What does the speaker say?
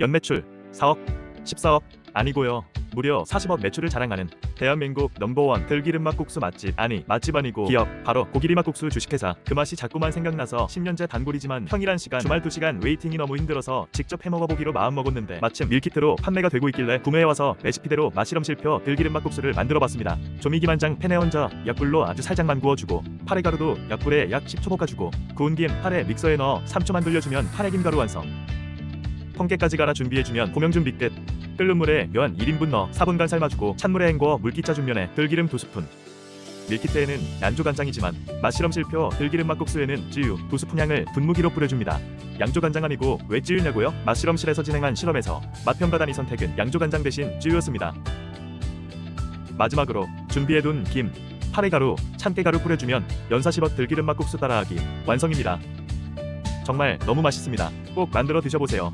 연매출 4억, 14억 아니고요. 무려 40억 매출을 자랑하는 대한민국 넘버원 들기름 막국수 맛집. 아니 맛집 아니고 기업 바로 고기리 막국수 주식회사. 그 맛이 자꾸만 생각나서 10년째 단골이지만 평일한 시간 주말 2시간 웨이팅이 너무 힘들어서 직접 해먹어보기로 마음먹었는데 마침 밀키트로 판매가 되고 있길래 구매해와서 레시피대로 맛실험 실표 들기름 막국수를 만들어봤습니다. 조미김한장 팬에 얹어 약불로 아주 살짝만 구워주고 파래 가루도 약불에 약 10초 볶아주고 구운 김 파래 믹서에 넣어 3초만 돌려주면 파래 김가루 완성 통깨까지 갈아 준비해주면 고명 준비 끝. 끓는 물에 면 1인분 넣어 4분간 삶아주고 찬물에 헹궈 물기 짜 준 면에 들기름 2스푼. 밀키트에는 양조간장이지만 맛실험 실표 들기름 막국수에는 쯔유 2스푼 향을 분무기로 뿌려줍니다. 양조간장 아니고 왜 쯔유냐고요? 맛실험실에서 진행한 실험에서 맛평가단이 선택은 양조간장 대신 쯔유였습니다. 마지막으로 준비해둔 김, 파래가루, 참깨가루 뿌려주면 연사 10억 들기름 막국수 따라하기 완성입니다. 정말 너무 맛있습니다. 꼭 만들어 드셔보세요